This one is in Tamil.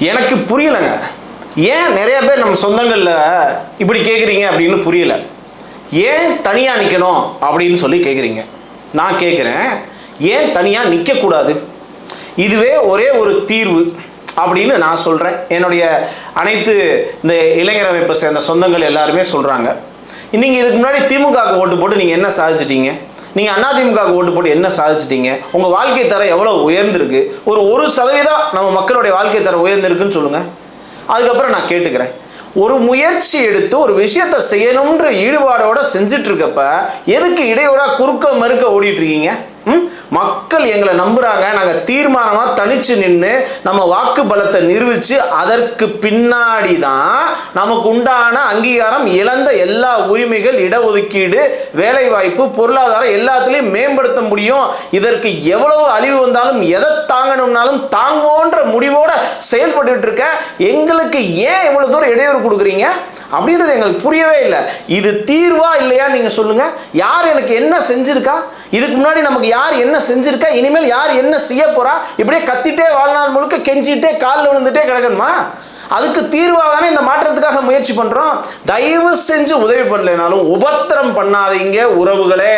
எனக்கு புரியலைங்க. ஏன் நிறைய பேர் நம்ம சொந்தங்களில் இப்படி கேட்குறீங்க அப்படின்னு புரியல. ஏன் தனியாக நிற்கணும் அப்படின்னு சொல்லி கேட்குறீங்க நான் கேட்குறேன் ஏன் தனியாக நிற்கக்கூடாது இதுவே ஒரே ஒரு தீர்வு அப்படின்னு நான் சொல்கிறேன் என்னுடைய அனைத்து இந்த இளைஞர் அமைப்பை சேர்ந்த சொந்தங்கள் எல்லாருமே சொல்கிறாங்க நீங்கள் இதுக்கு முன்னாடி திமுகவுக்கு ஓட்டு போட்டு நீங்கள் என்ன சாதிச்சிட்டீங்க? நீங்கள் அதிமுகவுக்கு ஓட்டு போட்டு என்ன சாதிச்சிட்டீங்க? உங்கள் வாழ்க்கை தரம் எவ்வளோ உயர்ந்திருக்கு? ஒரு ஒரு சதவீதம் நம்ம மக்களுடைய வாழ்க்கை தரம் உயர்ந்திருக்குன்னு சொல்லுங்கள் அதுக்கப்புறம் நான் கேட்டுக்கிறேன். ஒரு முயற்சி எடுத்து ஒரு விஷயத்தை செய்யணுன்ற ஈடுபாடோட செஞ்சுட்டு இருக்கப்ப எதுக்கு இடையூறாக குறுக்க மறுக்க ஓடிட்டுருக்கீங்க மக்கள் எங்களை நம்புகிறாங்க நாங்கள் தீர்மானமாக தனித்து நின்று நம்ம வாக்கு பலத்தை நிரூபித்து அதற்கு பின்னாடி தான் நமக்கு உண்டான அங்கீகாரம் இழந்த எல்லா உரிமைகள் இடஒதுக்கீடு வேலைவாய்ப்பு பொருளாதாரம் எல்லாத்துலேயும் மேம்படுத்த முடியும். இதற்கு எவ்வளவு அழிவு வந்தாலும் எதை தாங்கணும்னாலும் தாங்குவோன்ற முடிவோடு செயல்பட்டுட்டு இருக்க. எங்களுக்கு ஏன் இவ்வளோ தூரம் இடையூறு கொடுக்குறீங்க? அப்படின்றது எங்களுக்கு புரியவே இல்லை. இது தீர்வா இல்லையா நீங்கள் சொல்லுங்கள் யார் எனக்கு என்ன செஞ்சுருக்கா? இதுக்கு முன்னாடி நமக்கு யார் என்ன செஞ்சுருக்கா? இனிமேல் யார் என்ன செய்ய போகிறா இப்படியே கத்திட்டே வாழ்நாள் முழுக்க கெஞ்சிட்டே காலில் விழுந்துட்டே கிடக்கணுமா? அதுக்கு தீர்வாக தானே இந்த மாற்றத்துக்காக முயற்சி பண்ணுறோம் தயவு செஞ்சு உதவி பண்ணலைனாலும் உபத்திரம் பண்ணாதீங்க உறவுகளே.